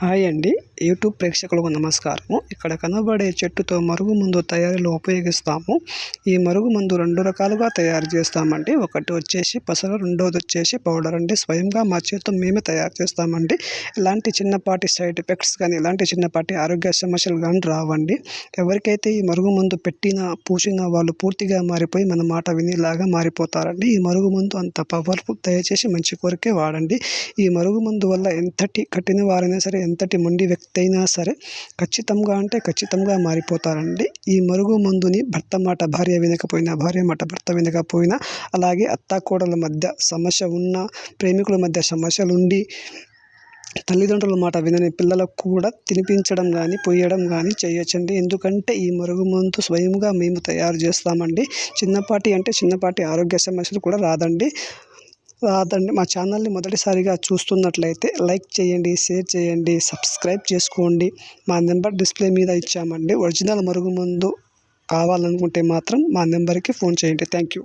Hi అండి. YouTube ప్రేక్షకులకు నమస్కారము. ఇక్కడ కనబడే చెట్టుతో మరుగు మందు తయారీలో ఉపయోగిస్తాము. ఈ మరుగు మందు రెండు రకాలుగా తయారు చేస్తామండి. ఒకటి వచ్చేసి పసరు రెండోది వచ్చేసి పౌడర్ అండి. స్వయంగా మా చేతితో మేమే తయారు చేస్తామండి. ఎలాంటి చిన్నపాటి సైడ్ ఎఫెక్ట్స్ కానీ ఇలాంటి చిన్నపాటి ఆరోగ్య సమస్యలు కానీ రావండి. ఎవరికైతే ఈ మరుగు మందు పెట్టినా పూసినా వాళ్ళు పూర్తిగా మారిపోయి మన మాట వినేలాగా మారిపోతారండి. ఈ మరుగు మందు అంత పవర్ఫుల్ దయచేసి మంచి కోరికే వాడండి. ఈ మరుగు మందు వల్ల ఎంతటి కట్టిన వారైనా సరే ఎంతటి మొండి వ్యక్తి అయినా సరే ఖచ్చితంగా అంటే ఖచ్చితంగా మారిపోతారండి. ఈ మరుగు మందుని భర్త మాట భార్య వినకపోయినా భార్య మాట భర్త వినకపోయినా అలాగే అత్తాకోడల మధ్య సమస్య ఉన్న ప్రేమికుల మధ్య సమస్యలు ఉండి తల్లిదండ్రుల మాట వినని పిల్లలకు కూడా తినిపించడం కానీ పోయడం కానీ చేయొచ్చండి. ఎందుకంటే ఈ మరుగు మందు స్వయంగా మేము తయారు చేస్తామండి. చిన్నపాటి అంటే చిన్నపాటి ఆరోగ్య సమస్యలు కూడా రాదండి. రాదండి. మా ఛానల్ని మొదటిసారిగా చూస్తున్నట్లయితే లైక్ చేయండి షేర్ చేయండి సబ్స్క్రైబ్ చేసుకోండి. మా నెంబర్ డిస్ప్లే మీద ఇచ్చామండి. ఒరిజినల్ మరుగుమందు కావాలనుకుంటే మాత్రం మా నెంబర్కి ఫోన్ చేయండి. Thank you.